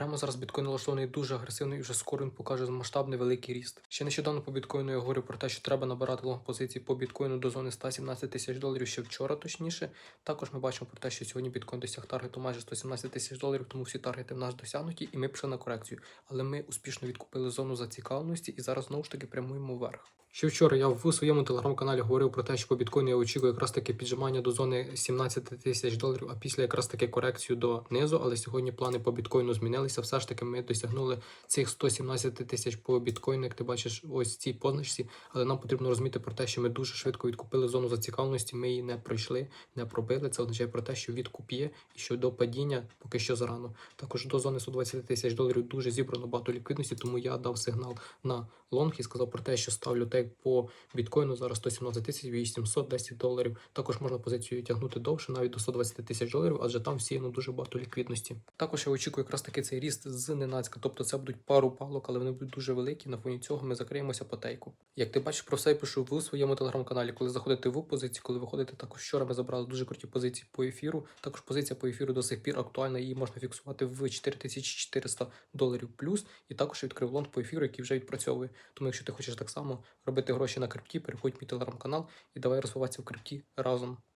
Прямо зараз біткоін налаштований дуже агресивно і вже скоро він покаже масштабний великий ріст. Ще нещодавно по біткоїну я говорив про те, що треба набирати лонг позиції по біткоїну до зони 117 тисяч доларів ще вчора, точніше. Також ми бачимо про те, що сьогодні біткоін досяг таргету майже 117 тисяч доларів, тому всі таргети в нас досягнуті, і ми пішли на корекцію. Але ми успішно відкупили зону зацікавленості і зараз знову ж таки прямуємо вверх. Ще вчора я в своєму телеграм-каналі говорив про те, що по біткоїну я очікую якраз таки піджимання до зони 17 тисяч доларів, а після якраз таки корекцію до низу. Але сьогодні плани по біткоїну змінилися. Все ж таки ми досягнули цих 117 тисяч по біткоїну, як ти бачиш, ось цій позначці. Але нам потрібно розуміти про те, що ми дуже швидко відкупили зону зацікавленості. Ми її не пройшли, не пробили. Це означає про те, що відкуп є і що до падіння поки що зарано. Також до зони 120 тисяч доларів дуже зібрано багато ліквідності, тому я дав сигнал на лонг і сказав про те, що ставлю тейк по біткоїну зараз 117 тисяч 810 доларів. Також можна позицію тягнути довше, навіть до 120 тисяч доларів, адже там всіяно дуже багато ліквідності. Також я очікую якраз таки цей ріст з ненацька, тобто це будуть пару палок, але вони будуть дуже великі. На фоні цього ми закриємося по тейку. Як ти бачиш, про все я пишу в своєму телеграм-каналі. Коли заходите в позиції, коли виходите, також вчора ми забрали дуже круті позиції по ефіру. Також позиція по ефіру до сих пір актуальна, її можна фіксувати в 4400 доларів плюс. І також відкрив лонг по ефіру, який вже відпрацьовує. Тому, якщо ти хочеш так само робити гроші на крипті, переходь в мій телеграм-канал і давай розвиватися в крипті разом.